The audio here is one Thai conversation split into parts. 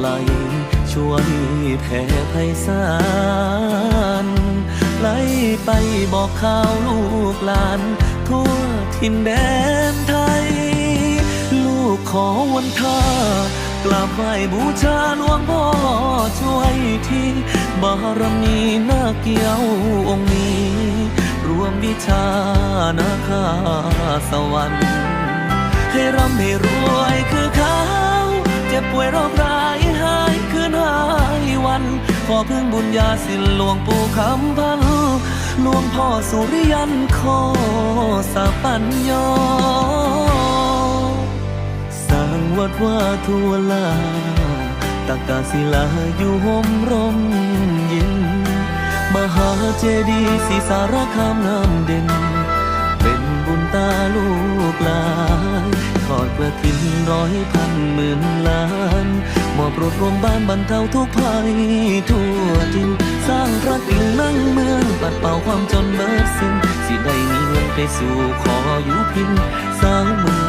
ไหลช่วยแผ่ไพศาลไหลไปบอกข่าวลูกหลาน ทั่วทินแดนไทย ลูกขอวันท่ากราบไหว้บูชาหลวงพ่อช่วยที่บารมีนาเกี่ยวองค์นี้ รวมวิชานาคาสวรรค์ให้ร่ำให้รวยคือเขาเจ็บป่วยโรครา ขอพึ่งบุญญาสินหลวงปู่คำพันหลวงพ่อสุริยันขอสาปัญญาสร้างวัดว่าทั่วลาตากาศิลาอยู่ห่มร่มเย็น มหาเจดีย์ศรีสารคามน้ำเด่น เป็นบุญตาลูกหลานทอดกระถินร้อยพันหมื่นล้าน มอบรดรวมบ้านบรรเทาทุกภัยทั่วทินสร้างรักิ่งนั่งเมืองปัดเป่าความจนเบิดสิ้นสิได้มีเงินไปสู่ขออยู่พินสร้างเมือง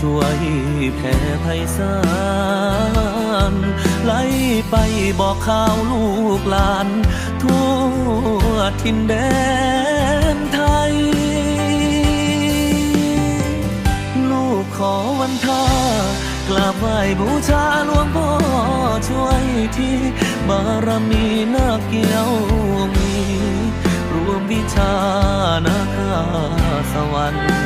ช่วยแผ่ไพศาลไหลไปบอกข่าวลูกหลาน ทั่วทินแดนไทย ลูกขอวันทากราบไหว้บูชาหลวงพ่อช่วยที่บารมีนาเกี่ยวมี รวมวิชานาคาสวรรค์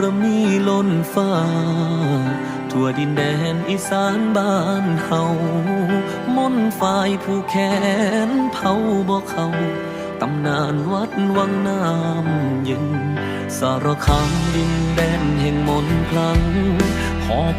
รมีล้นฟ้า ทั่วดินแดนอีสานบ้านเฮามนฝ่ายผู้แขนเผาบ่เขาตำนานวัดวังน้ำยึงสารคามดินแดนแห่งมนต์คลังหอบ